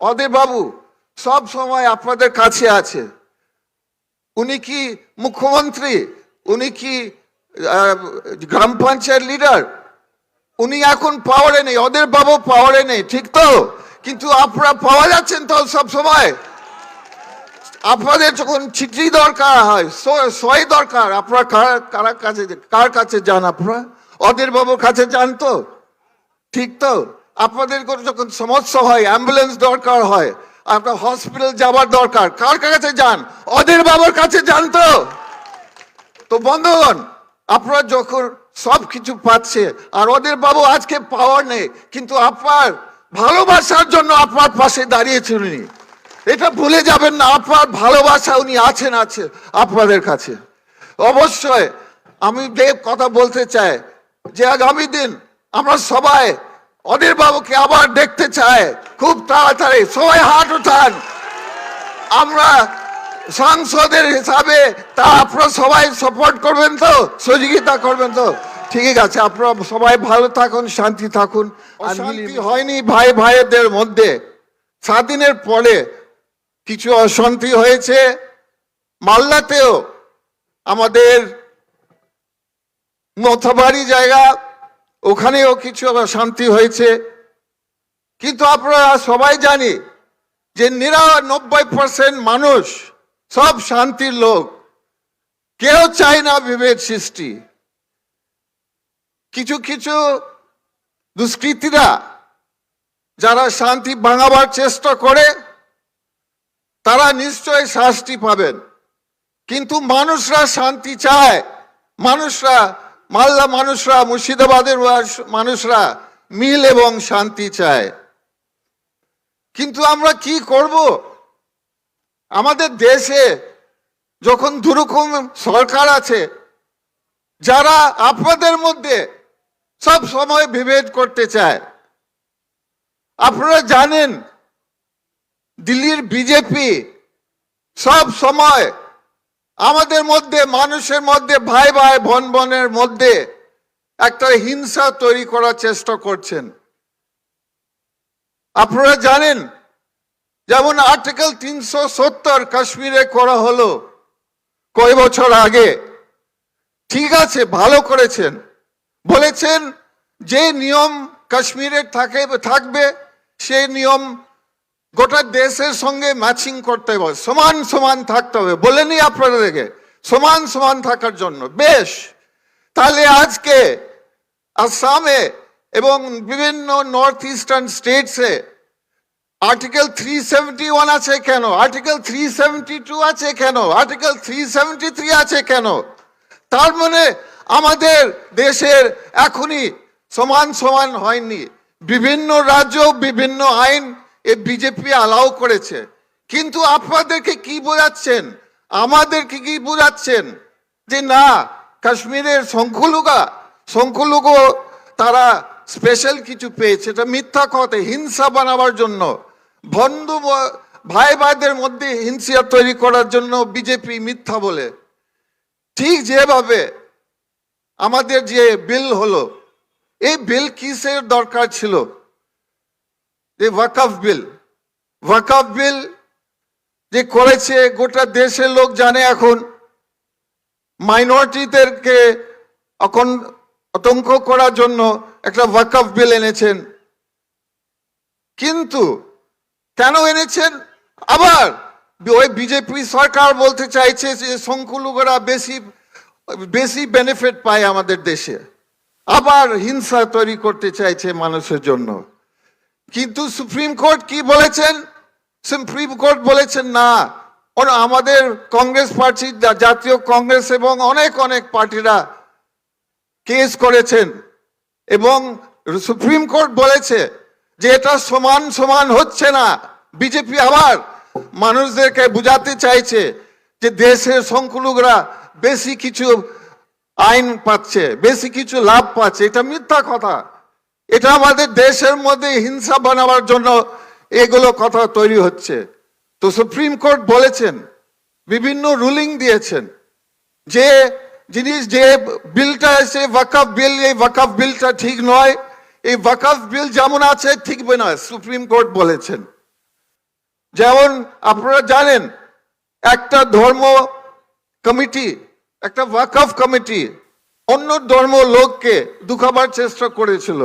অদের বাবু, সব সময় আপনাদের কাছে আছে। উনি কি মুখ্যমন্ত্রী? উনি কি গ্রাম পঞ্চায়েত লিডার? উনি এখন পাওয়ারে নেই ওদের বাবু পাওয়ারে নেই, ঠিক তো? কিন্তু আপনারা পাওয়া যাচ্ছেন তো সব সময়। আপনাদের যখন চিঠি দরকার হয়, সই দরকার, আপনারা কার কার কাছে কার কাছে যান আপনারা? ওদের বাবুর কাছে যান তো, ঠিক তো? আপনাদের করে যখন সমস্যা হয় অ্যাম্বুলেন্স দরকার হয়, আপনার হসপিটাল যাওয়ার দরকার, কার কাছে যান? ওদের বাবার কাছে যান তো। তো বন্ধুগণ, আপনারা যখন সব কিছু পাচ্ছে, আর ওদের বাবু আজকে পাওয়ার নেই, কিন্তু আপনার ভালোবাসার জন্য আপনার পাশে দাঁড়িয়েছেন উনি। এটা ভুলে যাবেন না, আপনার ভালোবাসা উনি আছেন, আছে আপনাদের কাছে। অবশ্যই, আমি যে কথা বলতে চাই, যে আগামী দিন আমরা সবাই ওদের বাবুকে আবার দেখতে চায়। খুব তাড়াতাড়ি। সবাই হাত উঠান। আমরা সাংসদের হিসাবে তা আপনারা সবাই সাপোর্ট করবেন তো? সহযোগিতা করবেন তো? ঠিক আছে আপনারা সবাই ভালো থাকুন শান্তি থাকুন। আর শান্তি হয়নি ভাই ভাইদের মধ্যে। স্বাধীনের পরে কিছু অশান্তি হয়েছে। মালদাতেও আমাদের মথাবাড়ি জায়গা ওখানেও কিছু আবার শান্তি হয়েছে। কিন্তু আপনারা সবাই জানি যে নিরানব্বই পার্সেন্ট মানুষ সব শান্তির লোক। কেউ চায় না বিভেদ সৃষ্টি। কিছু কিছু দুষ্কৃতীরা যারা শান্তি ভাঙাবার চেষ্টা করে, তারা নিশ্চয় শাস্তি পাবেন। কিন্তু মানুষরা শান্তি চায়, মানুষরা মালদা মানুষরা, মুর্শিদাবাদের মানুষরা মিল এবং শান্তি চায়। কিন্তু আমরা কি করব? আমাদের দেশে যখন দুরকম সরকার আছে, যারা আপনাদের মধ্যে সব সময় বিভেদ করতে চায়, আপনারা জানেন, দিল্লির বিজেপি সব সময় আমাদের মধ্যে, মানুষের মধ্যে, ভাই ভাই বোন বোনের মধ্যে একটা হিংসা তৈরি করার চেষ্টা করছেন। আপনারা জানেন, যেমন আর্টিকেল তিনশো সত্তর কাশ্মীরে করা হলো কয় বছর আগে, ঠিক আছে, ভালো করেছেন। বলেছেন যে নিয়ম কাশ্মীরে থাকে, থাকবে, সেই নিয়ম গোটা দেশের সঙ্গে ম্যাচিং করতে হবে। সমান সমান থাকতে হবে। বলেনি আপনাদেরকে, সমান সমান থাকার জন্য। বেশ, তাহলে আজকে আসামে এবং বিভিন্ন নর্থ ইস্টার্ন স্টেটসে আর্টিকেল থ্রি সেভেন্টি ওয়ান আছে কেন? আর্টিকেল থ্রি সেভেন্টি টু আছে কেন? আর্টিকেল থ্রি সেভেন্টি থ্রি আছে কেন? তার মানে আমাদের দেশের এখনই সমান সমান হয়নি। বিভিন্ন রাজ্য, বিভিন্ন আইন এ বিজেপি অ্যালাউ করেছে। কিন্তু আপনাদেরকে কি বোঝাচ্ছেন? আমাদেরকে কি বোঝাচ্ছেন? যে না, কাশ্মীরের সংখ্যালঘা সংখ্যালঘু তারা স্পেশাল কিছু পেয়েছে। এটা মিথ্যা কথা, হিংসা বানাবার জন্য। বন্ধু ভাই ভাইদের মধ্যে হিংসা তৈরি করার জন্য বিজেপি মিথ্যা বলে। ঠিক যেভাবে আমাদের যে বিল হলো, এই বিল কিসের দরকার ছিল? এই ওয়াকফ বিল ওয়াকফ বিল যে করেছে গোটা দেশের লোক জানে এখন। মাইনরিটিদেরকে এখন আতঙ্ক করার জন্য একটা ওয়াকফ বিল এনেছেন। কিন্তু কেন এনেছেন? আবার ওই বিজেপি সরকার বলতে চাইছে যে সংখ্যালঘুরা বেশি বেশি বেনিফিট পায় আমাদের দেশে। আবার হিংসা তৈরি করতে চাইছে মানুষের জন্য। কিন্তু সুপ্রিম কোর্ট কি বলেছেন? সুপ্রিম কোর্ট বলেছেন না। আমাদের কংগ্রেস পার্টি জাতীয় কংগ্রেস এবং অনেক অনেক পার্টিরা কেস করেছেন। এবং সুপ্রিম কোর্ট বলেছে যে এটা সমান সমান হচ্ছে না। বিজেপি আবার মানুষদেরকে বুঝাতে চাইছে যে দেশের সংখ্যালঘুরা বেশি কিছু আইন পাচ্ছে, বেশি কিছু লাভ পাচ্ছে। এটা মিথ্যা কথা। এটা আমাদের দেশের মধ্যে হিংসা বানাবার জন্য এগুলো কথা তৈরি হচ্ছে। তো সুপ্রিম কোর্ট বলেছেন, বিভিন্ন রুলিং দিয়েছেন যে জিনিস যে বিলটা এসে ওয়াকফ বিল, এই ওয়াকফ বিলটা ঠিক নয়। এই ওয়াকফ বিল যেমন আছে, ঠিক নয়, সুপ্রিম কোর্ট বলেছেন। যেমন আপনারা জানেন, একটা ধর্ম কমিটি, একটা ওয়াকফ কমিটি অন্য ধর্ম লোককে দুখাবার চেষ্টা করেছিল।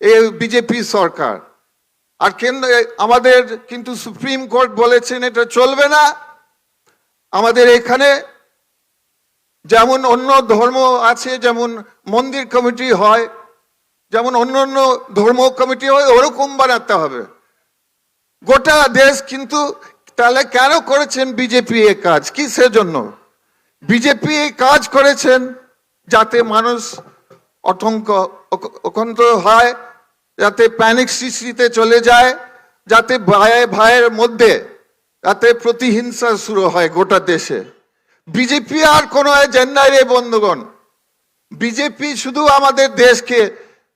এই বিজেপি সরকার। আর কেন্দ্র আমাদের কিন্তু সুপ্রিম কোর্ট বলেছেন এটা চলবে না। আমাদের এখানে যেমন অন্য ধর্ম আছে, যেমন মন্দির কমিটি হয়, যেমন অন্য অন্য ধর্ম কমিটি হয়, ওরকম বানাতে হবে। গোটা দেশ কিন্তু তাহলে কেন করেছেন বিজেপি এ কাজ? কিসের জন্য বিজেপি এই কাজ করেছেন যাতে মানুষ অতঙ্ক তো হয়, যাতে প্যানিক সৃষ্টিতে চলে যায়, যাতে ভাই ভাইয়ের মধ্যে, যাতে প্রতিহিংসা শুরু হয় গোটা দেশে। বিজেপি আর কোনো এজেন্ডায় রে বন্ধুগণ। বিজেপি শুধু আমাদের দেশকে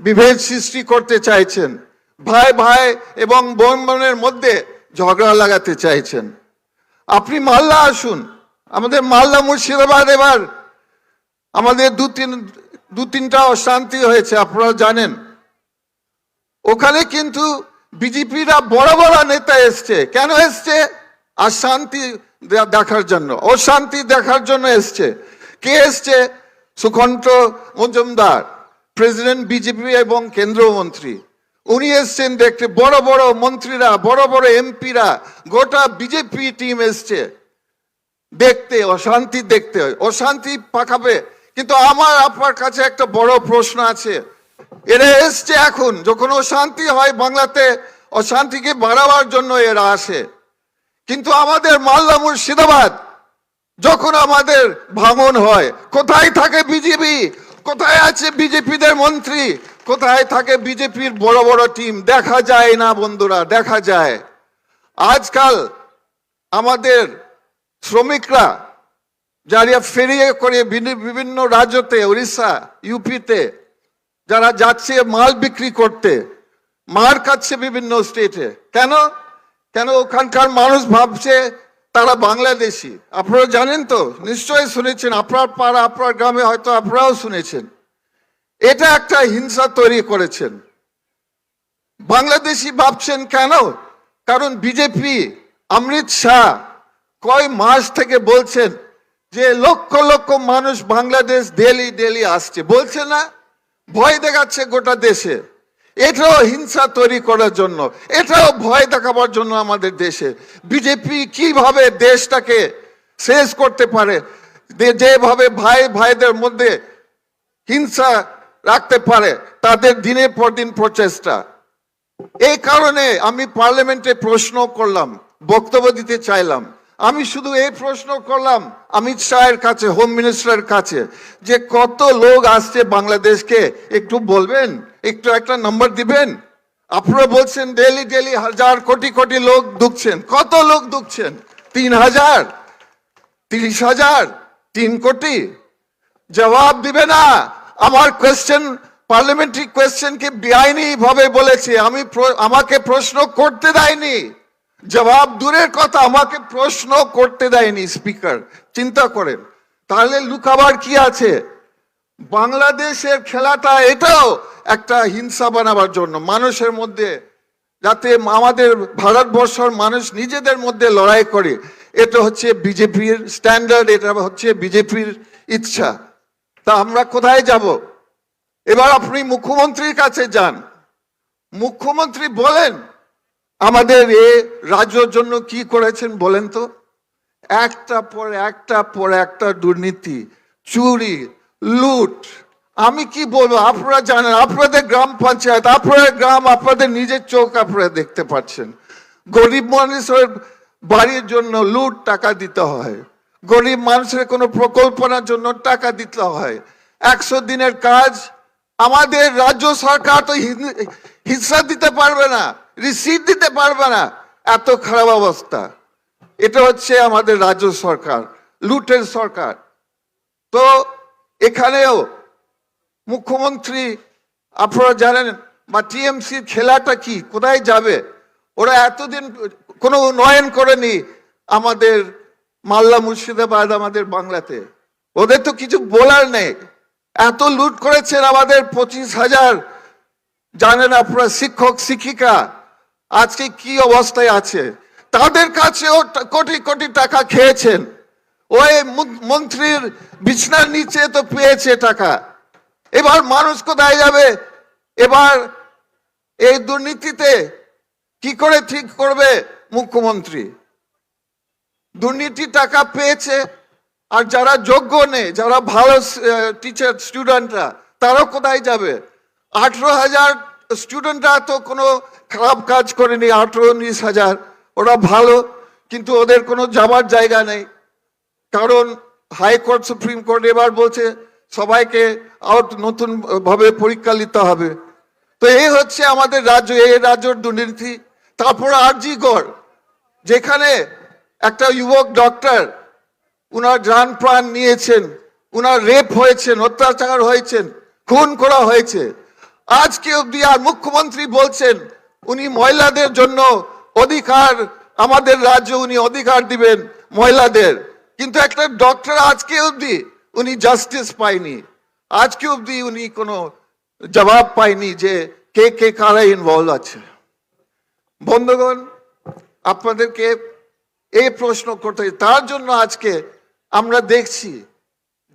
বিভেদ সৃষ্টি করতে চাইছেন ভাই ভাই এবং বোন বোনের মধ্যে ঝগড়া লাগাতে চাইছেন। আপনি মালদা আসুন, আমাদের মালদা মুর্শিদাবাদ এবার আমাদের দু তিন দু তিনটা অশান্তি হয়েছে আপনারা জানেন। ওখানে কিন্তু বিজেপিরা বড় বড় নেতা এসছে। কেন এসছে? আর শান্তি দেখার জন্য, অশান্তি দেখার জন্য এসছে। কে এসছে? সুকণ্ঠ মজুমদার, প্রেসিডেন্ট বিজেপি এবং কেন্দ্রীয় মন্ত্রী উনি এসছেন দেখতে বড় বড় মন্ত্রীরা, বড় বড় এমপিরা, গোটা বিজেপি টিম এসছে। দেখতে, অশান্তি দেখতে অশান্তি পাকাবে। কিন্তু আমার আপনার কাছে একটা বড় প্রশ্ন আছে। এরা এসছে এখন, যখন অশান্তি হয় বাংলাতে, অশান্তিকে বাড়াবার জন্য এরা আসে। কিন্তু আমাদের মালদা মুর্শিদাবাদ, যখন আমাদের ভাঙন হয়, কোথায় থাকে বিজেপি? কোথায় আছে বিজেপিদের মন্ত্রী? কোথায় থাকে বিজেপির বড় বড় টিম? দেখা যায় না বন্ধুরা, দেখা যায়। আজকাল আমাদের শ্রমিকরা যারা ফেরিয়ে করে বিভিন্ন রাজ্যতে, উড়িষ্যা, ইউপিতে, যারা যাচ্ছে মাল বিক্রি করতে, মার খাচ্ছে বিভিন্ন স্টেটে কেন? কেন ওখানকার মানুষ ভাবছে তারা বাংলাদেশি? আপনারা জানেন তো, নিশ্চয়ই শুনেছেন, আপনার পাড়া, আপনার গ্রামে হয়তো আপনারাও শুনেছেন। এটা একটা হিংসা তৈরি করেছেন। বাংলাদেশি ভাবছেন কেন? কারণ বিজেপি, অমৃত শাহ কয় মাস থেকে বলছেন যে লক্ষ লক্ষ মানুষ বাংলাদেশ ডেলি ডেলি আসছে। বলছে না, ভয় দেখাচ্ছে গোটা দেশে। এটাও হিংসা তৈরি করার জন্য, এটাও ভয় দেখাবার জন্য আমাদের দেশে। বিজেপি কীভাবে দেশটাকে শেষ করতে পারে? যেভাবে ভাই, ভাইদের মধ্যে হিংসা রাখতে পারে, তাদের দিনের পর দিন প্রচেষ্টা। এই কারণে আমি পার্লামেন্টে প্রশ্ন করলাম, বক্তব্য দিতে চাইলাম। আমি শুধু এই প্রশ্ন করলাম, অমিত শাহের কাছে হোম মিনিস্টারের কাছে, যে কত লোক আসছে বাংলাদেশকে একটু বলবেন? একটু একটা নাম্বার দিবেন? আপনারা বলছেন ডেলি ডেলি হাজার, কোটি কোটি লোক ঢুকছেন। কত লোক ঢুকছেন? তিন হাজার, তিরিশ হাজার, তিন কোটি। জবাব দিবে না। আমার কোয়েশ্চেন পার্লামেন্টারি কোয়েশ্চেনকে বেআইনি ভাবে বলেছে। আমি আমাকে প্রশ্ন করতে দেয়নি। জবাব দূরের কথা, আমাকে প্রশ্ন করতে দেয়নি স্পিকার চিন্তা করেন। তাহলে লুকাবার কি আছে? বাংলাদেশের খেলাটা এটাও একটা হিংসা বানাবার জন্য, মানুষের মধ্যে, যাতে আমাদের ভারতবর্ষের মানুষ নিজেদের মধ্যে লড়াই করে। এটা হচ্ছে বিজেপির স্ট্যান্ডার্ড এটা হচ্ছে বিজেপির ইচ্ছা। তা আমরা কোথায় যাব? এবার আপনি মুখ্যমন্ত্রীর কাছে যান। মুখ্যমন্ত্রী বলেন আমাদের এ রাজ্যের জন্য কি করেছেন বলেন তো? একটা পর একটা পর একটা দুর্নীতি, চুরি, লুট। আমি কি বলব? আপনারা জানেন, আপনাদের গ্রাম পঞ্চায়েত, আপনাদের গ্রাম, আপনাদের নিজের চোখ আপনারা দেখতে পাচ্ছেন। গরিব মানুষের বাড়ির জন্য লুট টাকা দিতে হয়। গরিব মানুষের কোনো প্রকল্পনার জন্য টাকা দিতে হয়। একশো দিনের কাজ, আমাদের রাজ্য সরকার তো হিস্সা দিতে পারবে না রিসিট দিতে পারবে না। এত খারাপ অবস্থা। এটা হচ্ছে আমাদের রাজ্য সরকার, লুটের সরকার। তো এখানেও মুখ্যমন্ত্রী, আপনারা জানেন, বা টিএমসির খেলাটা কি, কোথায় যাবে? ওরা এতদিন কোনো উন্নয়ন করেনি আমাদের মাল্লা মুর্শিদাবাদ, আমাদের বাংলাতে। ওদের তো কিছু বলার নেই। এত লুট করেছেন আমাদের পঁচিশ হাজার জানেন আপনারা শিক্ষক, শিক্ষিকা, আজকে কি অবস্থায় আছে? তাদের কাছেও কোটি কোটি টাকা খেয়েছেন। ওই মন্ত্রীর বিছনার নিচে তো পেয়েছে টাকা। এবার মানুষ কোথায় যাবে? এবার এই দুর্নীতিতে কি করে ঠিক করবে মুখ্যমন্ত্রী? দুর্নীতি টাকা পেয়েছে, আর যারা যোগ্য নেই, যারা ভালো টিচার স্টুডেন্টরা তারাও কোথায় যাবে? আঠেরো হাজার স্টুডেন্টরা তো কোনো খারাপ কাজ করেনি, আঠেরো উনিশ হাজার। ওরা ভালো, কিন্তু ওদের কোনো যাবার জায়গা নেই। কারণ হাইকোর্ট সুপ্রিম কোর্ট এবার বলছে, সবাইকে আউট নতুন ভাবে পরীক্ষা নিতে হবে। তো এই হচ্ছে আমাদের রাজ্য, এই রাজ্যের দুর্নীতি। তারপর আরজি গড় যেখানে একটা যুবক ডক্টর উনার যান প্রাণ নিয়েছেন, উনার রেপ হয়েছেন, অত্যাচার হয়েছেন, খুন করা হয়েছে। আজকে অব্দি আর মুখ্যমন্ত্রী বলছেন, উনি মহিলাদের জন্য অধিকার, আমাদের রাজ্য উনি অধিকার দিবেন মহিলাদের। কিন্তু একটা ডক্টর আজকে অব্দি উনি জাস্টিস পায়নি। আজকে অব্দি উনি কোনো জবাব পায়নি যে কে কে, কারা ইনভলভ আছে। বন্ধুগণ, আপনাদেরকে এই প্রশ্ন করতে তার জন্য আজকে আমরা দেখছি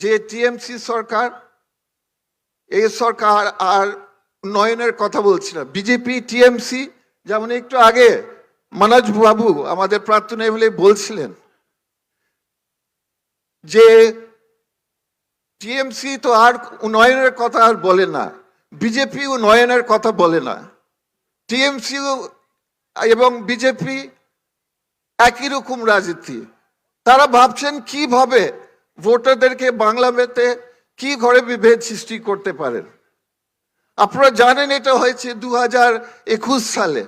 যে টিএমসি সরকার, এই সরকার আর উন্নয়নের কথা বলছি না। বিজেপি টিএমসি যেমন একটু আগে মনোজ বাবু আমাদের প্রাক্তন এমএলএ বলছিলেন যে টিএমসি তো আর উন্নয়নের কথা আর বলে না। বিজেপি উন্নয়নের কথা বলে না। টিএমসি এবং বিজেপি একই রকম রাজনীতি। তারা ভাবছেন কীভাবে ভোটারদেরকে বাংলা মেতে কি ঘরে বিভেদ সৃষ্টি করতে পারেন? আপনারা জানেন এটা হয়েছে দু হাজার একুশ সালে।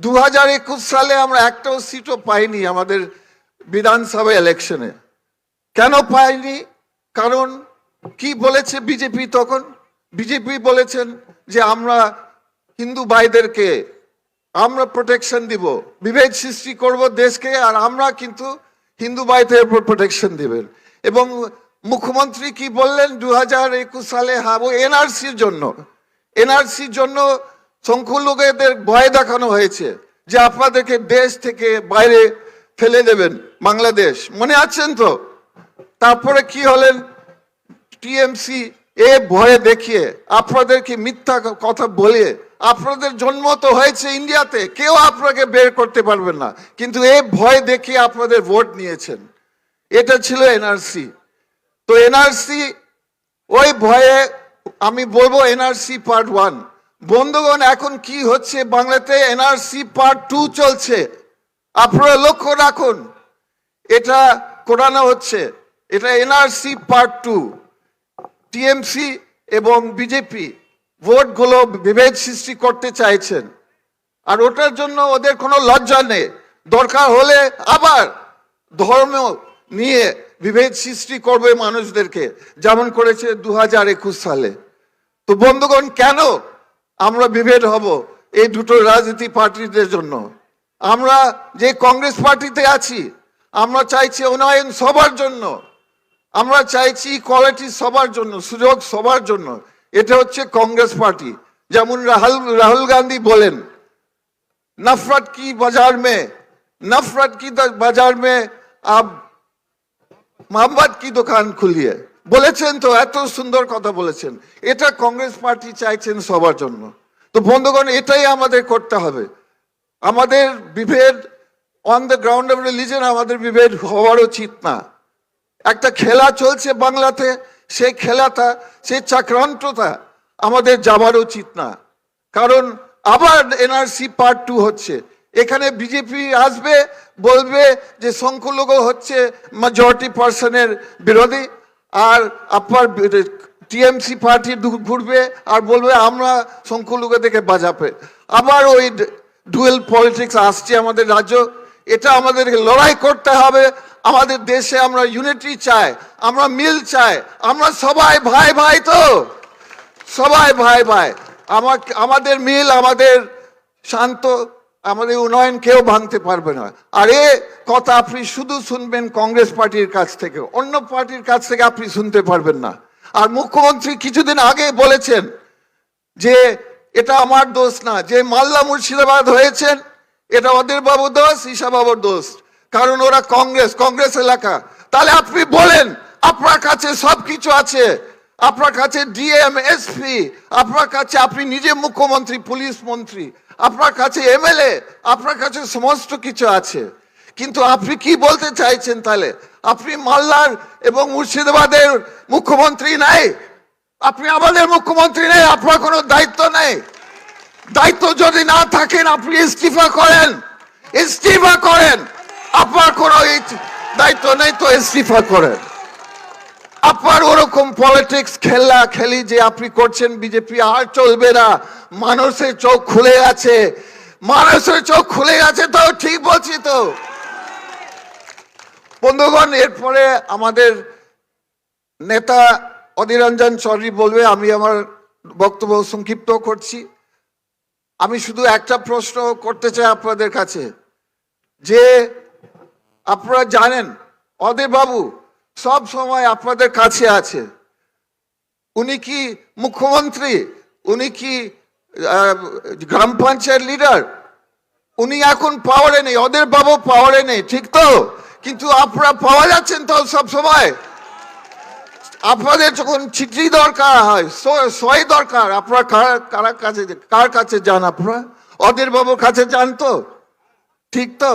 দু হাজার একুশ সালে আমরা একটাও সিটও পাইনি আমাদের বিধানসভা ইলেকশনে। কেন পাইনি? কারণ কি বলেছে বিজেপি তখন? বিজেপি বলেছেন যে আমরা হিন্দু ভাইদেরকে আমরা প্রোটেকশন দিব, বিভেদ সৃষ্টি করব দেশকে আর আমরা কিন্তু হিন্দু ভাইদের উপর প্রোটেকশন দিবেন। এবং মুখ্যমন্ত্রী কি বললেন? দু হাজার একুশ সালে হাবো এনআরসির জন্য। এনআরসির জন্য সংখ্যালঘুদের ভয় দেখানো হয়েছে যে আপনাদেরকে দেশ থেকে বাইরে ফেলে দেবেন বাংলাদেশ। মনে আছেন তো? তারপরে কি হলেন? টিএমসি এ ভয়ে দেখিয়ে আপনাদেরকে মিথ্যা কথা বলে আপনাদের জন্ম তো হয়েছে ইন্ডিয়াতে, কেউ আপনাকে বের করতে পারবেন না। কিন্তু এ ভয় দেখিয়ে আপনাদের ভোট নিয়েছেন। এটা ছিল এনআরসি। তো এনআরসি ওই ভয়ে আমি বলব এনআরসি পার্ট ওয়ান। বন্ধুগণ, এখন কি হচ্ছে? বাংলাতে এনআরসি পার্ট টু চলছে। আপনারা লক্ষ্য রাখুন, এটা করানো হচ্ছে। এটা এনআরসি পার্ট টু। টিএমসি এবং বিজেপি ভোটগুলো বিভেদ সৃষ্টি করতে চাইছেন। আর ওটার জন্য ওদের কোনো লজ্জা নেই। দরকার হলে আবার ধর্ম নিয়ে বিভেদ সৃষ্টি করবে মানুষদেরকে যেমন করেছে দু হাজার একুশ সালে তো বন্ধুগণ কেন আমরা বিভেদ হব এই দুটো রাজনীতি পার্টিদের জন্য আমরা যে কংগ্রেস পার্টিতে আছি আমরা চাইছি উন্নয়ন সবার জন্য আমরা চাইছি কোয়ালিটি সবার জন্য সুযোগ সবার জন্য এটা হচ্ছে কংগ্রেস পার্টি যেমন রাহুল রাহুল গান্ধী বলেন नफरत की बाजार में नफरत की द- बाजार में आप মোহাম্মদ কি দোকান খুলিয়ে? বলেছেন তো, এত সুন্দর কথা বলেছেন। এটা কংগ্রেস পার্টি চাইছেন সবার জন্য। তো বন্ধুগণ, এটাই আমাদের করতে হবে। আমাদের বিভেদ on the ground of religion আমাদের বিভেদ হওয়ার উচিত না। একটা খেলা চলছে বাংলাতে, সেই খেলাটা, সেই চক্রান্তটা আমাদের যাবার উচিত না। কারণ আবার এনআরসি পার্ট টু হচ্ছে। এখানে বিজেপি আসবে, বলবে যে সংখ্যালঘু হচ্ছে মেজরিটি পার্সনের বিরোধী, আর আপনার টিএমসি পার্টি ঘুরবে, আর বলবে আমরা সংখ্যালঘু থেকে বাজাবে। আবার ওই ডুয়েল পলিটিক্স আসছে আমাদের রাজ্য, এটা আমাদেরকে লড়াই করতে হবে। আমাদের দেশে আমরা ইউনিটি চাই, আমরা মিল চাই, আমরা সবাই ভাই ভাই তো, সবাই ভাই ভাই। আমার, আমাদের মিল আমাদের শান্ত আমাদের উন্নয়ন কেউ ভাঙতে পারবে না। আর এ কথা আপনি শুধু শুনবেন কংগ্রেস পার্টির কাছ থেকে। অন্য পার্টির কাছ থেকে আপনি শুনতে পারবেন না। আর মুখ্যমন্ত্রী কিছুদিন আগে বলেছেন যে, এটা আমার দোষ না। যে মাল্লা মুর্শিদাবাদ হয়েছেন, এটা ওদের বাবু দোষ, ঈশা বাবুর দোষ। কারণ ওরা কংগ্রেস কংগ্রেস এলাকা। তাহলে আপনি বলেন, আপনার কাছে সব কিছু আছে। আপনার কাছে ডিএম এসপি আপনার কাছে আপনি নিজে মুখ্যমন্ত্রী, পুলিশ মন্ত্রী, আপনার কাছে এমএলএ আপনার কাছে সমস্ত কিছু আছে। কিন্তু আপনি কি বলতে চাইছেন তাহলে? আপনি মালদার এবং মুর্শিদাবাদের মুখ্যমন্ত্রী নাই। আপনি আমাদের মুখ্যমন্ত্রী নেই, আপনার কোনো দায়িত্ব নেই। দায়িত্ব যদি না থাকেন, আপনি ইস্তিফা করেন। ইস্তিফা করেন। আপনার কোনো দায়িত্ব নেই তো ইস্তিফা করেন। আপনার ওরকম পলিটিক্স খেলা খেলি যে আপনি করছেন বিজেপি, আর চলবে না। মানুষের চোখ খুলে গেছে। মানুষের চোখ খুলে গেছে তো, ঠিক বলছি তো। বন্ধুগণ, এরপরে আমাদের নেতা অধীর রঞ্জন চৌধুরী বলবে, আমি আমার বক্তব্য সংক্ষিপ্ত করছি। আমি শুধু একটা প্রশ্ন করতে চাই আপনাদের কাছে। যে আপনারা জানেন অধীর বাবু সব সময় আপনাদের কাছে আছে। উনি কি মুখ্যমন্ত্রী? উনি কি গ্রাম পঞ্চায়েত লিডার? উনি এখন পাওয়ারে নেই, ওদের বাবু পাওয়ারে নেই, ঠিক তো? কিন্তু আপনারা পাওয়া যাচ্ছেন তো সব সময়। আপনাদের যখন চিঠি দরকার হয়, সই দরকার, আপনারা কার কার কাছে কার কাছে যান আপনারা? ওদের বাবুর কাছে যান তো, ঠিক তো?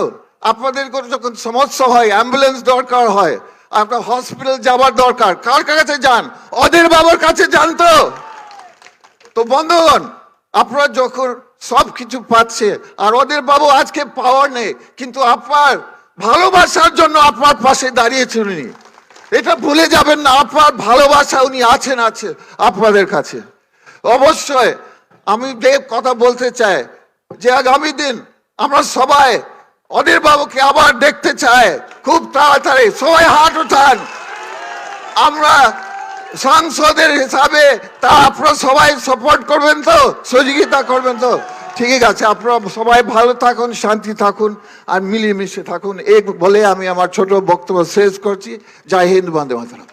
আপনাদের যখন সমস্যা হয় অ্যাম্বুলেন্স দরকার হয় আপনার হসপিটাল যাওয়ার দরকার। কার কাছে যান? ওদের বাবার কাছে যান তো। তো বন্ধুগণ, আপনারা যখন সব কিছু পাচ্ছে, আর ওদের বাবু আজকে পাওয়ার নেই, কিন্তু আপনার ভালোবাসার জন্য আপনার পাশে দাঁড়িয়েছেন উনি। এটা ভুলে যাবেন না, আপনার ভালোবাসা উনি আছেন, আছে আপনাদের কাছে। অবশ্যই, আমি যে কথা বলতে চাই, যে আগামী দিন আমরা সবাই অধীর বাবুকে আবার দেখতে চায়। খুব তাড়াতাড়ি সবাই হাত উঠান। আমরা সাংসদের হিসাবে তা আপনারা সবাই সাপোর্ট করবেন তো? সহযোগিতা করবেন তো? ঠিক আছে, আপনারা সবাই ভালো থাকুন, শান্তি থাকুন, আর মিলেমিশে থাকুন। এই বলে আমি আমার ছোট বক্তব্য শেষ করছি। জয় হিন্দ, বন্দে মাতরম।